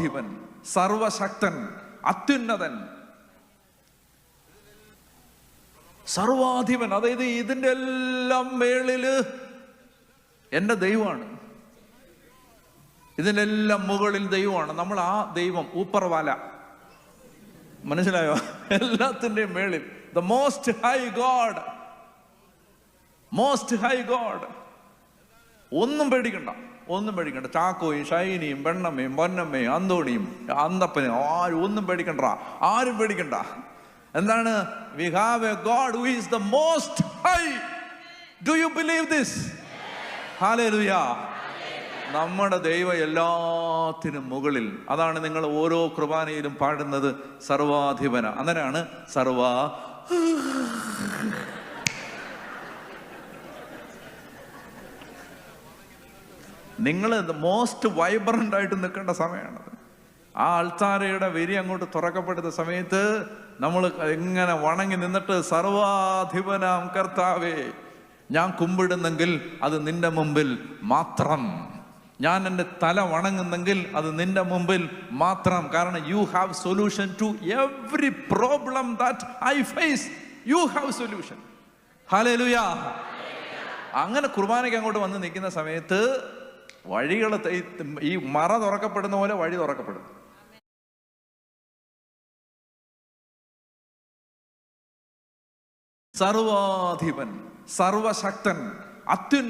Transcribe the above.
സർവാധിപൻ സർവശക്തൻ അത്യുന്നതൻ. സർവാധിപൻ അതായത് ഇതിന്റെ എല്ലാം മേളിൽ എന്റെ ദൈവമാണ്. ഇതിനെല്ലാം മുകളിൽ ദൈവമാണ്. നമ്മൾ ആ ദൈവം ഊപ്പർവാല മനസ്സിലായോ? എല്ലാത്തിന്റെയും മേളിൽ. The most high god most high god ഒന്നും പേടിക്കണ്ട ഒന്നും പേടിക്കണ്ട. ചാക്കോയും ഷൈനിയും പെണ്ണമ്മയും പൊന്നമ്മയും അന്തോണിയും അന്തപ്പനും ആരും ഒന്നും പേടിക്കണ്ട ആരും പേടിക്കണ്ട. എന്താണ്? We have a god who is the most high do you believe this hallelujah നമ്മുടെ ദൈവം എല്ലാത്തിനും മുകളിൽ. അതാണ് നിങ്ങൾ ഓരോ കുർബാനയിലും പാടുന്നത് സർവാധിപന. അങ്ങനെയാണ് സർവാ നിങ്ങൾ മോസ്റ്റ് വൈബ്രന്റ് ആയിട്ട് നിൽക്കേണ്ട സമയമാണത് ആ അൾത്താരയുടെ വെരി അങ്ങോട്ട് തുറക്കപ്പെടുന്ന സമയത്ത് നമ്മൾ എങ്ങനെ വണങ്ങി നിന്നിട്ട് സർവാധിപനാം കർത്താവേ ഞാൻ കുമ്പിടുന്നെങ്കിൽ അത് നിന്റെ മുമ്പിൽ മാത്രം. ഞാൻ എന്റെ തല വണങ്ങുന്നെങ്കിൽ അത് നിന്റെ മുമ്പിൽ മാത്രം. കാരണം you have solution to every problem that I face you have solution hallelujah അങ്ങനെ കുർബാനയ്ക്ക് അങ്ങോട്ട് വന്ന് നിൽക്കുന്ന സമയത്ത് വഴികൾ ഈ മറ തുറക്കപ്പെടുന്ന പോലെ വഴി തുറക്കപ്പെടും. സർവാധിപൻ സർവശക്തൻ അത്യുന്ന